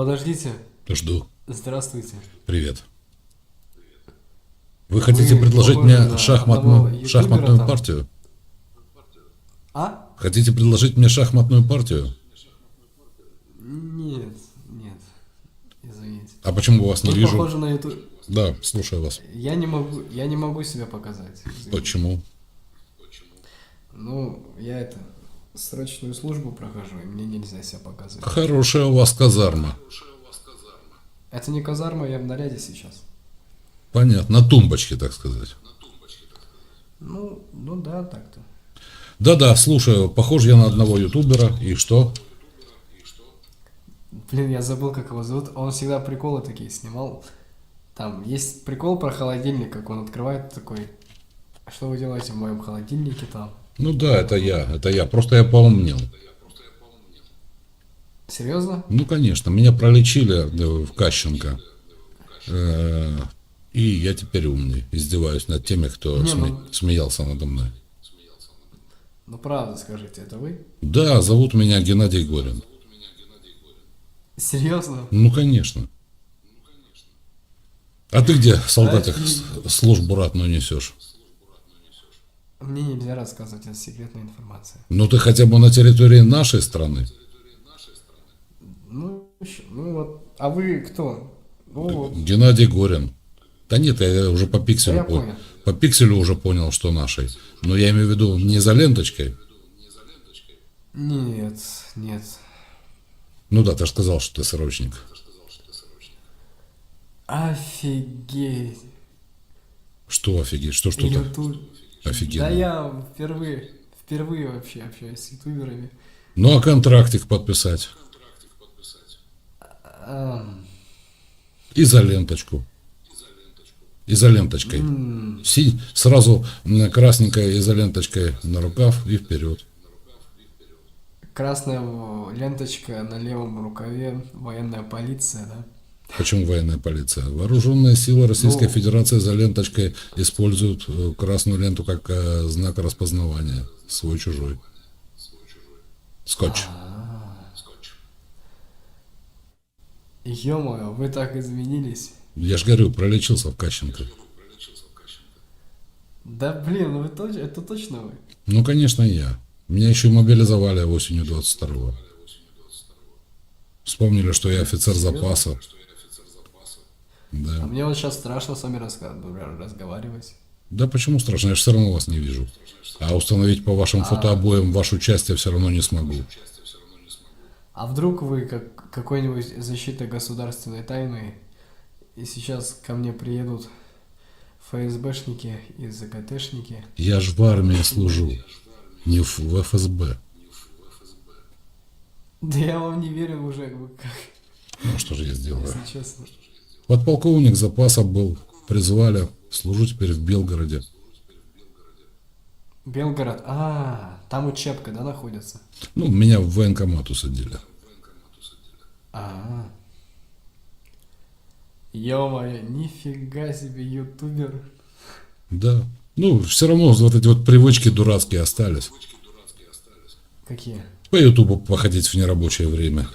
Подождите. Жду. Здравствуйте. Привет. Вы хотите Вы предложить мне на шахматную, шахматную там. партию? А? Хотите предложить мне шахматную партию? Нет, нет. Извините. А почему вас не Вы вижу? похожи на ютуб... Да, слушаю вас. Я не могу, я не могу себя показать. извините. Почему? Ну, я это срочную службу прохожу, и мне нельзя себя показывать. Хорошая у вас казарма. Это не казарма, я в наряде сейчас. Понятно, на тумбочке, так сказать. Ну, ну да, так-то. Да-да, слушаю, похож я на одного ютубера, и что? Блин, я забыл, как его зовут. Он всегда приколы такие снимал. Там есть прикол про холодильник, как он открывает такой. «А Что вы делаете в моем холодильнике там? Ну да, это я, это я, просто я поумнел. Серьезно? Ну, конечно, меня пролечили э, в Кащенко. Э, И я теперь умный, издеваюсь над теми, кто Не, сме- ну- смеялся надо мной. Ну правда скажите, это вы? Да, зовут меня Геннадий Горин. Серьезно? Ну, конечно. А ты где, солдатик, службу ратную несешь? Мне нельзя рассказывать, это секретная информация. Ну, ты хотя бы на территории нашей страны. Ну, ещё- ну вот. А вы кто? Ну вот. Геннадий Горин. Да нет, я уже по Да пикселю я понял. понял. По пикселю уже понял, что нашей. Но я имею в виду не за ленточкой. Нет, нет. Ну да, ты же сказал, что ты срочник. Офигеть. Что офигеть, что что-то? Ютуб. Офигенно. Да я впервые, впервые вообще общаюсь с ютуберами. Ну а контрактик подписать? И за ленточку. И за ленточкой. м, Си, сразу м, красненькой изоленточкой на рукав и вперед. Красная ленточка на левом рукаве, военная полиция, да? Почему военная полиция? Вооруженные силы Российской Ну. Федерации за ленточкой используют э, красную ленту как э, знак распознавания. Свой-чужой. Скотч. Ё-моё, вы так изменились. Я же говорю, пролечился в Кащенко. Да блин, вы точно, это точно вы? Ну, конечно, я. Меня еще и мобилизовали осенью 22-го. Вспомнили, что я офицер запаса. А Да. мне вот сейчас страшно с вами разговаривать. Да почему страшно? Я же все равно вас не вижу. А установить по вашим фотообоям вашу часть я все равно не смогу. А вдруг вы как какой-нибудь защита государственной тайны, и сейчас ко мне приедут ФСБшники и ЗКТшники? Я ж в армии служу. Не в в ФСБ. Да я вам не верю уже, как, Ну, что же я сделаю? если честно. Подполковник запаса был. Призвали. Служу теперь в Белгороде. Белгород, а, там учебка, да, находится? Ну, меня в военкомат усадили. А. Ё-моё, нифига себе ютубер. Да. Ну, все равно вот эти вот привычки дурацкие остались. Какие? По Ютубу походить в нерабочее время.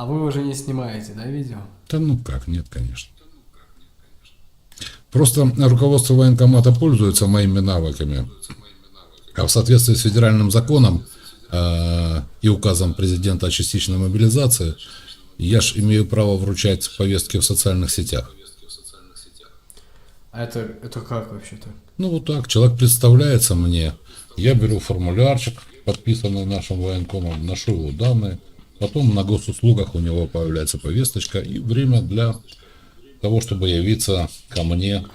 А вы уже не снимаете, да, видео? Да ну как, нет, конечно. Просто руководство военкомата пользуется моими навыками. А в соответствии с федеральным законом э, и указом президента о частичной мобилизации, я ж имею право вручать повестки в социальных сетях. А это, это как вообще-то? Ну вот так, человек представляется мне, я беру формулярчик, подписанный нашим военкомом, ношу его данные, потом на госуслугах у него появляется повесточка и время для того, чтобы явиться ко мне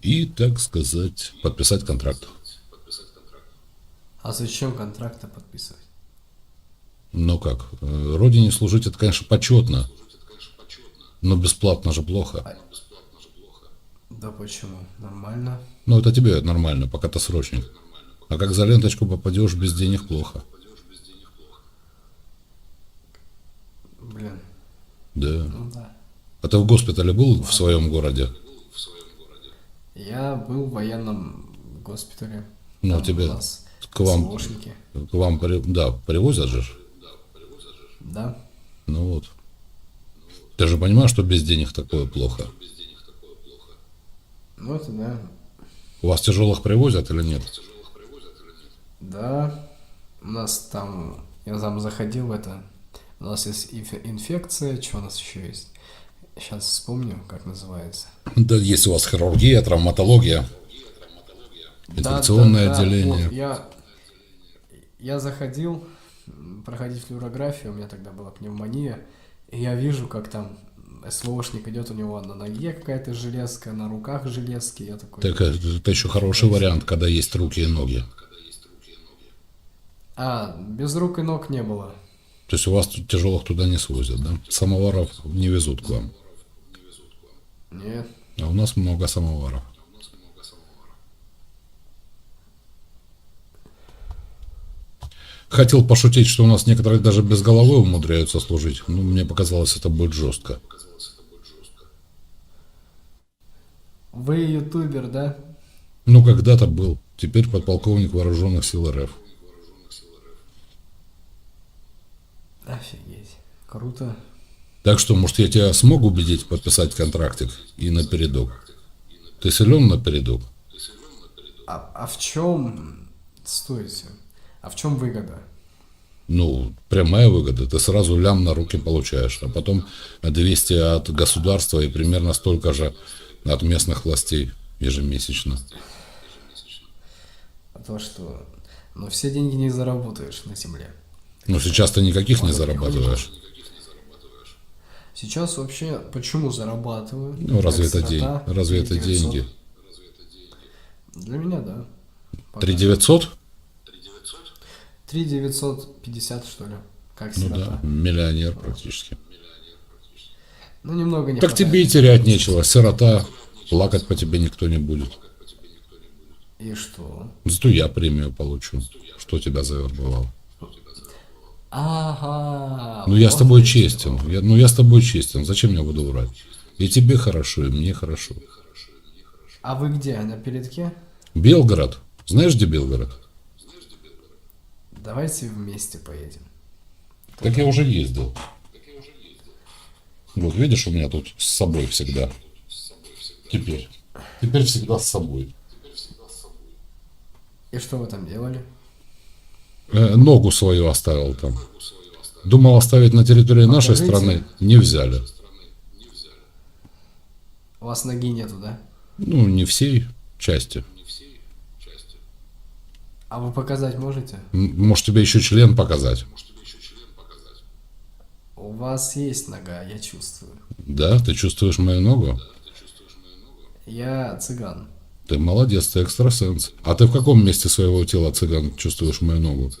и, так сказать, подписать контракт. А зачем контракты подписывать? Ну как, э, родине служить это, конечно, почетно, но бесплатно же плохо. Да почему? Нормально. Ну это тебе нормально, пока ты срочник. А как за ленточку попадешь без денег плохо. Блин, Да. ну да. А ты в госпитале был в своем городе? Я был в военном госпитале. Ну, Там тебе нас к вам, к вам, при- да, привозят же. Да. Ну вот. Ты же понимаешь, что без денег такое плохо. Ну это да. У вас тяжелых привозят или нет? Да. У нас там, я там заходил в это. У нас есть инф- инфекция, что у нас еще есть? Сейчас вспомню, как называется. Да, есть у вас хирургия, травматология, Да, инфекционное да, да. отделение. Вот, я, я заходил проходить флюорографию, у меня тогда была пневмония, и я вижу, как там СВОшник идет, у него на ноге какая-то железка, на руках железки, я такой... Так э, это еще хороший вариант, когда есть руки и ноги. А, без рук и ног не было. То есть у вас тут тяжелых туда не свозят, да? Самоваров не везут к вам. Нет. А у нас много самоваров. Хотел пошутить, что у нас некоторые даже без головы умудряются служить. Ну, мне показалось, это будет жестко. Вы ютубер, да? Ну, когда-то был. Теперь подполковник вооруженных сил РФ. Офигеть. Круто. Так что, может, я тебя смог убедить подписать контрактик и напередок? Ты силен напередок? А, а в чем... Стойте. А в чем выгода? Ну, прямая выгода. Ты сразу лям на руки получаешь, а потом 200 от государства и примерно столько же от местных властей ежемесячно. А то, что... Ну, все деньги не заработаешь на земле. Ну, сейчас ты никаких не зарабатываешь. Сейчас вообще почему зарабатываю? Ну, разве это день? Разве это 3900. деньги? Для меня, да. Пока. 3 900? 3 950, что ли. Как Ну да, миллионер практически. Ну, немного не Так тебе и терять нечего. Сирота, плакать по тебе никто не будет. И что? Зато я премию получу. Что тебя завербовал? Ага. Ну, я с тобой честен. Я, ну, я с тобой честен. Зачем я буду врать? И тебе хорошо, и мне хорошо. А вы где? На передке? Белгород. Знаешь, где Белгород? Давайте вместе поедем. Так я уже ездил. Вот видишь, у меня тут с собой всегда. Теперь. Теперь всегда с собой. И что вы там делали? Э, ногу свою оставил там. Думал оставить на территории нашей Покажите. страны. Не взяли. У вас ноги нету, да? Ну, не всей части. А вы показать можете? М, Может, тебе еще член показать? У вас есть нога, я чувствую. Да, ты чувствуешь мою ногу? Я цыган. Ты молодец, ты экстрасенс. А ты в каком месте своего тела, цыган, чувствуешь мою ногу?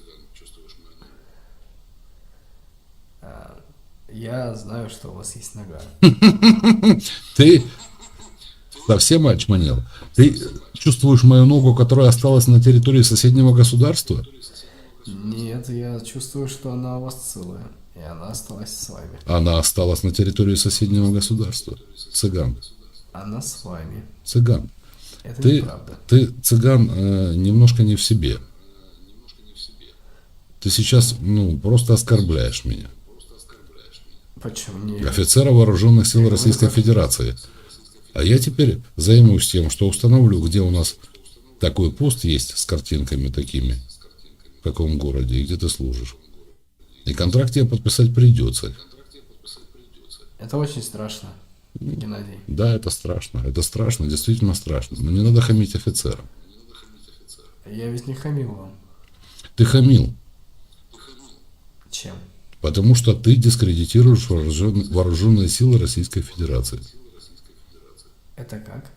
Я знаю, что у вас есть нога. Ты совсем очманел? Ты чувствуешь мою ногу, которая осталась на территории соседнего государства? Нет, я чувствую, что она у вас целая. И она осталась с вами. Она осталась на территории соседнего государства. Цыган. Она с вами. Цыган. Это Ты, неправда. ты цыган, э, немножко не в себе. Ты сейчас, ну, просто оскорбляешь меня. Почему? Офицера вооруженных сил Российской Федерации. А я теперь займусь тем, что установлю, где у нас такой пост есть с картинками такими, в каком городе и где ты служишь. И контракт тебе подписать придется. Это очень страшно, Геннадий. Да, это страшно. Это страшно, действительно страшно. Но не надо хамить офицерам. Я ведь не хамил вам. Ты хамил, Чем? потому что ты дискредитируешь вооружен- вооруженные силы Российской Федерации. Это как?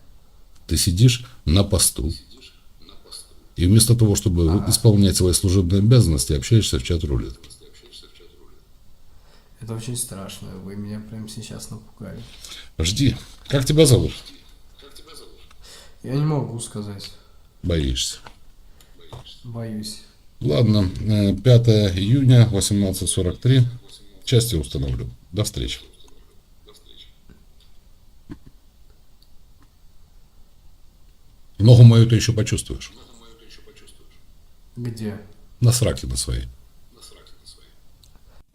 Ты сидишь на посту. И вместо того, чтобы исполнять свои служебные обязанности, общаешься в чат рулетки. Это очень страшно. Вы меня прямо сейчас напугали. Жди. Как тебя зовут? Я не могу сказать. Боишься. Боюсь. Ладно, э, 5 июня, 18.43. Части установлю. До встречи. Ногу мою ты еще почувствуешь. Где? На сраке на своей.